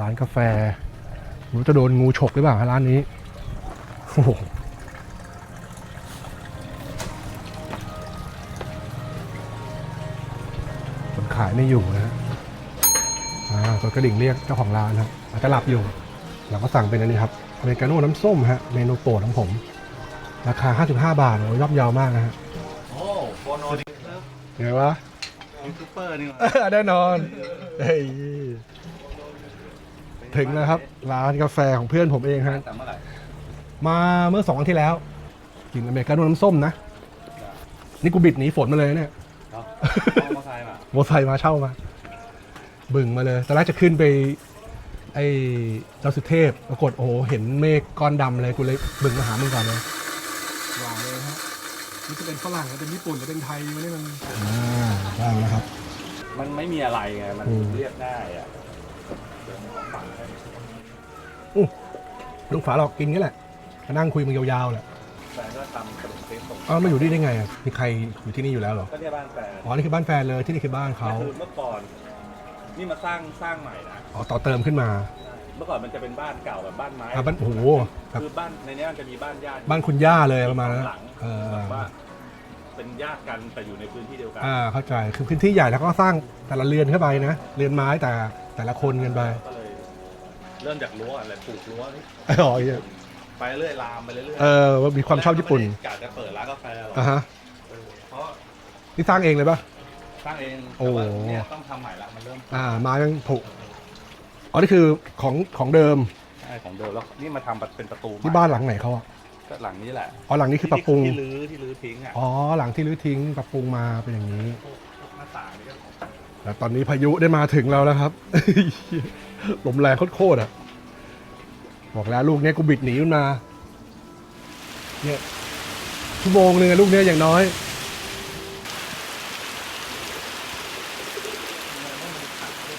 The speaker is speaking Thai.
ร้านกาแฟไรู้จะโดนงูฉกหรือเปล่าฮะร้านนี้โอ้โหคนขายไม่อยู่นะฮะอ่ากดกระดิ่งเรียกเจ้าของร้านครับอาจจะหลับอยู่ เราก็สั่งเป็นอันนี้ครับอเมริกาโน่น้ำส้มฮะเมนูโปรดของผม ราคา 55 บาทโอ้ยย่อมเยาวมากนะฮะโอ้โฟโนดิเลิฟไงวะยูทูบเบอร์นี่หว่าแน่นอนเฮ้ย ถึงแล้วครับ ร้านกาแฟของเพื่อนผมเองฮะ แต่เมื่อไหร่มาเมื่อสองวันที่แล้ว กินอเมริกาโน่น้ำส้มนะ นี่กูบิดหนีฝนมาเลยเนี่ยเนาะเอามาใครมาโมอไซค์มาเช่ามา บึงมาเลยตอนแรกจะขึ้นไป ไอ้เจ้าสุเทพปรากฏโอ้โหเห็นเมฆก้อนดำเลยกูเลยบึงมาหามึงก่อนเลยว้าวเลยฮะนี่จะเป็นฝรั่งหรือเป็นญี่ปุ่นหรือเป็นไทยวะเนี่ยมันอ่าได้แล้วครับ มันไม่มีอะไรไง มันอืม เรียบง่ายอะ เดี๋ยวมันของฝั่งให้ลุงฝาหรอกกินงี้แหละมานั่งคุยมึงยาวๆแหละแฟนก็ทำขนมเค้กส่งเอ้ามาอยู่นี่ได้ไงอะมีใครอยู่ที่นี่อยู่แล้วเหรอ ก็เนี่ยบ้านแฟนอ๋อ นี่คือบ้านแฟนเลยที่นี่คือบ้านเขา คือเมื่อก่อน นี่มาสร้างสร้างใหม่นะ อ๋อ ต่อเติมขึ้นมาเมื่อก่อนมันจะเป็นบ้านเก่าแบบบ้านไม้อะบ้านโอ้โหครับคือบ้านในเนี้ยมันจะมีบ้านญาติบ้านคุณย่าเลยประมาณนั้นหลังเออแบบว่าเป็นญาติกันแต่อยู่ในพื้นที่เดียวกัน อ่า เข้าใจ คือพื้นที่ใหญ่แล้วก็สร้างแต่ละเรือนเข้าไปนะ เรือนไม้แต่ แต่ละคนกันไปก็เลยเริ่มจากรั้วอะไรปลูกรั้วนี่อ๋อเหี้ยไปเรื่อยลามไปเรื่อยๆเออว่ามีความชอบญี่ปุ่นกะจะเปิดร้านกาแฟหรอกอะฮะเออเพราะนี่สร้างเองเลยปะสร้างเองโอ้แต่ว่าเนี่ยต้องทำใหม่ละมันเริ่มอ่าไม้ยังผุอ๋อนี่คือของของเดิมใช่ของเดิมแล้วนี่มาทำเป็นประตูที่บ้านหลังไหนเขาอะก็หลังนี้แหละอ๋อหลังนี้คือปรับปรุงที่รื้อที่รื้อทิ้งอะอ๋อหลังที่รื้อทิ้งปรับปรุงมาเป็นอย่างนี้พวกพวกหน้าต่างนี่ก็ของ แล้วตอนนี้พายุได้มาถึงเราแล้วครับ ลมแรงโคตรอะ บอกแล้วลูกเนี้ยกูบิดหนีมันมา เนี่ยชั่วโมงหนึ่งลูกเนี้ยอย่างน้อย